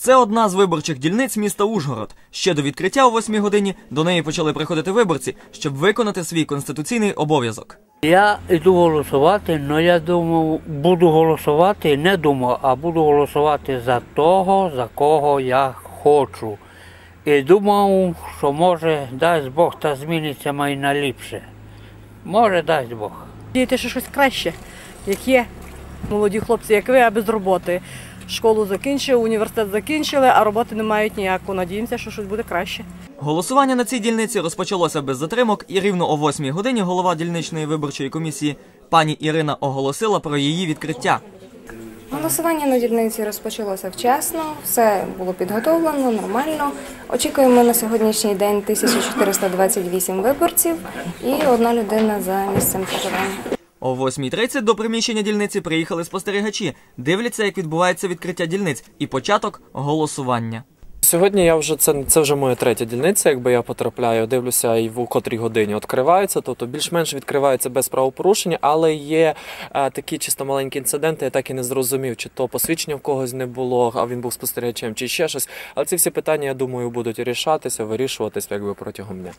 Це одна з виборчих дільниць міста Ужгород. Ще до відкриття о 8 годині до неї почали приходити виборці, щоб виконати свій конституційний обов'язок. Я йду голосувати, але я думав, буду голосувати, не думав, а буду голосувати за того, за кого я хочу. І думав, що може дасть Бог та зміниться май на ліпше. Може, дасть Бог. Діяти ще щось краще, як є. Молоді хлопці, як ви, а без роботи. Школу закінчили, університет закінчили, а роботи не мають ніяку. Надіємося, що щось буде краще. Голосування на цій дільниці розпочалося без затримок, і рівно о 8 годині голова дільничної виборчої комісії пані Ірина оголосила про її відкриття. Голосування на дільниці розпочалося вчасно, все було підготовлено, нормально. Очікуємо на сьогоднішній день 1428 виборців і одна людина за місцем проживання. О 8.30 до приміщення дільниці приїхали спостерігачі, дивляться, як відбувається відкриття дільниць і початок голосування. Сьогодні я вже це, це вже моя третя дільниця. Якби я потрапляю, дивлюся, і в котрій годині відкриваються. Тобто більш-менш відкриваються без правопорушення, але є е, такі чисто маленькі інциденти. Я так і не зрозумів, чи то посвідчення в когось не було, а він був спостерігачем, чи ще щось. Але ці всі питання, я думаю, будуть рішатися, вирішуватися якби протягом дня.